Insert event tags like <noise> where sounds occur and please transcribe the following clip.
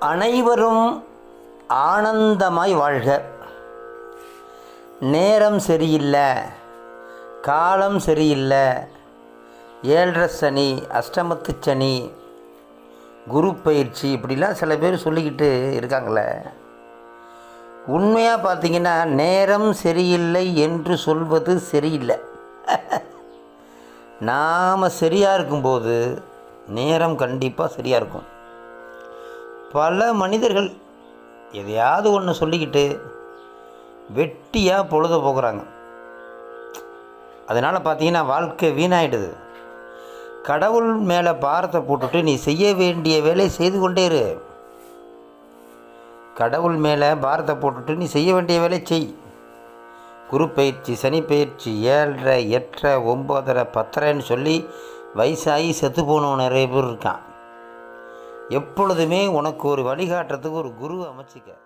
அனைவரும் ஆனந்தமாய் வாழ்க. நேரம் சரியில்லை காலம் சரியில்லை. ஏழரை சனி அஷ்டமத்து சனி குரு பயிற்சி இப்படிலாம் சில பேர் சொல்லிக்கிட்டு இருக்காங்களே. உண்மையாக பார்த்தீங்கன்னா நேரம் சரியில்லை என்று சொல்வது சரியில்லை. <laughs> நாம் சரியாக இருக்கும்போது நேரம் கண்டிப்பாக சரியாக இருக்கும். பல மனிதர்கள் எதையாவது ஒன்று சொல்லிக்கிட்டு வெட்டியாக பொழுத போக்குறாங்க. அதனால் பார்த்தீங்கன்னா வாழ்க்கை வீணாயிடுது. கடவுள் மேலே பாரத்தை போட்டுட்டு நீ செய்ய வேண்டிய வேலையை செய்து கொண்டே இரு. கடவுள் மேலே பாரத்தை போட்டுட்டு நீ செய்ய வேண்டிய வேலையை செய். குரு பயிற்சி சனி பயிற்சி ஏழரை எட்டரை ஒம்போதரை பத்தரைன்னு சொல்லி வயசாகி செத்து போனவன் நிறைய பேர் இருக்கான். எப்பொழுதுமே உனக்கு ஒரு வழிகாட்டுறதுக்கு ஒரு குரு அமைச்சிக்க.